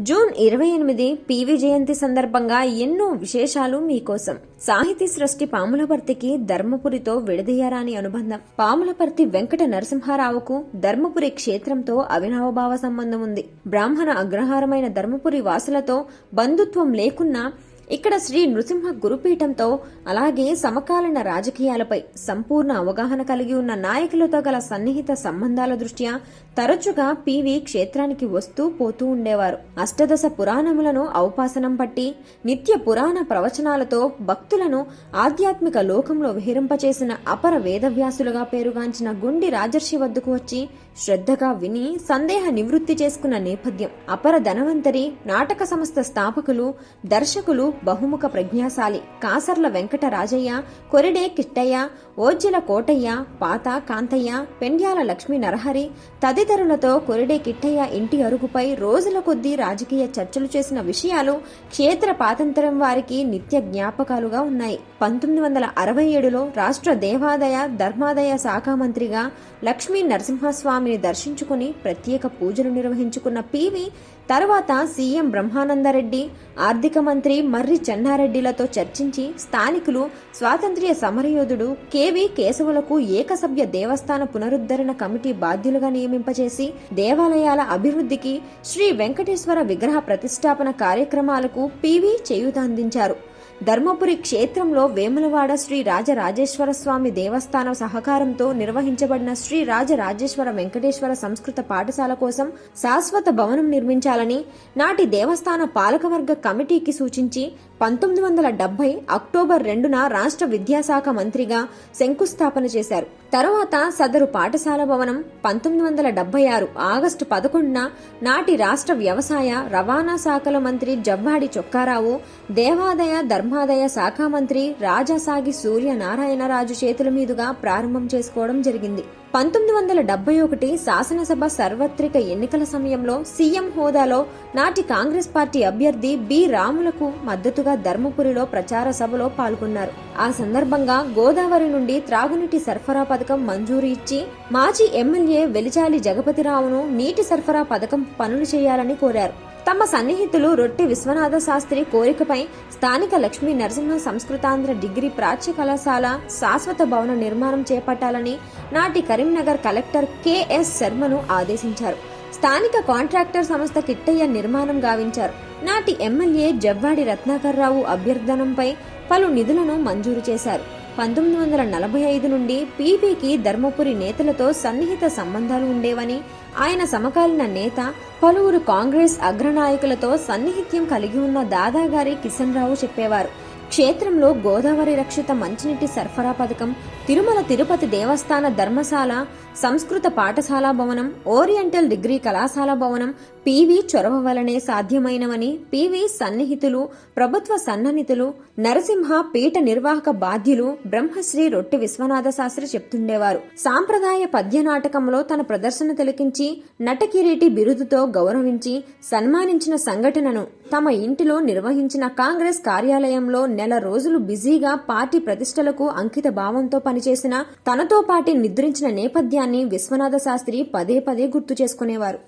June ఇరవై ఎనిమిది PV జయంతి సందర్భంగా ఎన్నో విశేషాలు మీకోసం. సాహితీ సృష్టి పాములపర్తికి ధర్మపురితో విడదీయరాని అనుబంధం. పాములపర్తి వెంకట నరసింహారావుకు ధర్మపురి క్షేత్రంతో అవినావభావ సంబంధం ఉంది. బ్రాహ్మణ అగ్రహారమైన ధర్మపురి వాసులతో బంధుత్వం లేకున్నా ఇక్కడ శ్రీ నృసింహ గురుపీఠంతో అలాగే సమకాలీన రాజకీయాలపై సంపూర్ణ అవగాహన కలిగి ఉన్న నాయకులతో గల సన్నిహిత సంబంధాల దృష్ట్యా తరచుగా పివి క్షేత్రానికి వస్తూ పోతూ ఉండేవారు. అష్టదశ పురాణములను ఔపాసనం పట్టి నిత్య పురాణ ప్రవచనాలతో భక్తులను ఆధ్యాత్మిక లోకంలో విహరింపచేసిన అపర వేదవ్యాసులుగా పేరుగాంచిన గుండి రాజర్షి వద్దకు వచ్చి శ్రద్ధగా విని సందేహ నివృత్తి చేసుకున్న నేపథ్యం అపర ధనవంతరి నాటక సంస్థ స్థాపకులు దర్శకులు బహుముఖ ప్రజ్ఞాశాలి కాసర్ల వెంకట రాజయ్య కొరిడే కిట్టయ్య ఓజ్జల కోటయ్య పాత కాంతయ్య పెండ్యాల లక్ష్మీ నరహరి తదితరులతో కొరిడే కిట్టయ్య ఇంటి అరుగుపై రోజుల కొద్దీ రాజకీయ చర్చలు చేసిన విషయాలు క్షేత్ర పాతంతరం వారికి నిత్య జ్ఞాపకాలుగా ఉన్నాయి. పంతొమ్మిది వందల అరవై ఏడులో రాష్ట్ర దేవాదాయ ధర్మాదాయ శాఖ మంత్రిగా లక్ష్మీ నరసింహస్వామిని దర్శించుకుని ప్రత్యేక పూజలు నిర్వహించుకున్న పివి తర్వాత సీఎం బ్రహ్మానందరెడ్డి ఆర్థిక మంత్రి మర్రి చెన్నారెడ్డిలతో చర్చించి స్థానికులు స్వాతంత్ర్య సమరయోధుడు కెవి కేశవులకు ఏకసభ్య దేవస్థాన పునరుద్ధరణ కమిటీ బాధ్యులుగా నియమింపచేసి దేవాలయాల అభివృద్ధికి శ్రీ వెంకటేశ్వర విగ్రహ ప్రతిష్టాపన కార్యక్రమాలకు పివి చేయూత అందించారు. ధర్మపురి క్షేత్రంలో వేములవాడ శ్రీ రాజరాజేశ్వర స్వామి దేవస్థాన సహకారంతో నిర్వహించబడిన శ్రీ రాజరాజేశ్వర వెంకటేశ్వర సంస్కృత పాఠశాల కోసం శాశ్వత భవనం నిర్మించాలని నాటి దేవస్థాన పాలకవర్గ కమిటీకి సూచించి పంతొమ్మిది వందల డెబ్బై అక్టోబర్ రెండున రాష్ట్ర విద్యాశాఖ మంత్రిగా శంకుస్థాపన చేశారు. తరువాత సదరు పాఠశాల భవనం పంతొమ్మిది వందల డెబ్బై ఆరు ఆగస్టు పదకొండున నాటి రాష్ట్ర వ్యవసాయ రవాణా శాఖల మంత్రి జవ్వాడి చొక్కారావు దేవాదాయ ధర్మాదాయ శాఖ మంత్రి రాజాసాగి సూర్య నారాయణరాజు చేతుల మీదుగా ప్రారంభం చేసుకోవడం జరిగింది. పంతొమ్మిది వందల డెబ్బై ఒకటి శాసనసభ సార్వత్రిక ఎన్నికల సమయంలో సీఎం హోదాలో నాటి కాంగ్రెస్ పార్టీ అభ్యర్థి బి రాములకు మద్దతుగా ధర్మపురిలో ప్రచార సభలో పాల్గొన్నారు. ఆ సందర్భంగా గోదావరి నుండి త్రాగునీటి సరఫరా పథకం మంజూరు ఇచ్చి మాజీ ఎమ్మెల్యే వెలిచాలి జగపతిరావును నీటి సరఫరా పథకం పనులు చేయాలని కోరారు. తమ సన్నిహితులు రొట్టి విశ్వనాథ శాస్త్రి కోరికపై స్థానిక లక్ష్మీ నరసింహ సంస్కృతాంధ్ర డిగ్రీ ప్రాచ్య కళాశాల శాశ్వత భవన నిర్మాణం చేపట్టాలని నాటి కరీంనగర్ కలెక్టర్ కెఎస్ శర్మను ఆదేశించారు. స్థానిక కాంట్రాక్టర్ సంస్థ కిట్టయ్య నిర్మాణం గావించారు. నాటి ఎమ్మెల్యే జవ్వాడి రత్నాకర్రావు అభ్యర్థనంపై పలు నిధులను మంజూరు చేశారు. పంతొమ్మిది వందల నలభై ఐదు నుండి పీవీకి ధర్మపురి నేతలతో సన్నిహిత సంబంధాలు ఉండేవని ఆయన సమకాలీన నేత పలువురు కాంగ్రెస్ అగ్రనాయకులతో సన్నిహిత్యం కలిగి ఉన్న దాదాగారి కిషన్ రావు చెప్పేవారు. క్షేత్రంలో గోదావరి రక్షిత మంచినీటి సరఫరా పథకం తిరుమల తిరుపతి దేవస్థాన ధర్మశాల సంస్కృత పాఠశాల భవనం ఓరియంటల్ డిగ్రీ కళాశాల భవనం పీవీ చొరవ వలనే సాధ్యమైనవని పీవీ సన్నిహితులు ప్రభుత్వ సన్నిహితులు నరసింహ పీఠ నిర్వాహక బాధ్యులు బ్రహ్మశ్రీ రొట్టి విశ్వనాథ శాస్త్రి చెప్తుండేవారు. సాంప్రదాయ పద్య నాటకంలో తన ప్రదర్శన తిలకించి నటకిరీటి బిరుదుతో గౌరవించి సన్మానించిన సంఘటనను తమ ఇంటిలో నిర్వహించిన కాంగ్రెస్ కార్యాలయంలో నెల రోజులు బిజీగా పార్టీ ప్రతిష్టలకు అంకిత భావంతో పనిచేసిన తనతో పాటి నిద్రించిన నేపథ్యాన్ని విశ్వనాథ శాస్త్రి పదే పదే గుర్తు చేసుకునేవారు.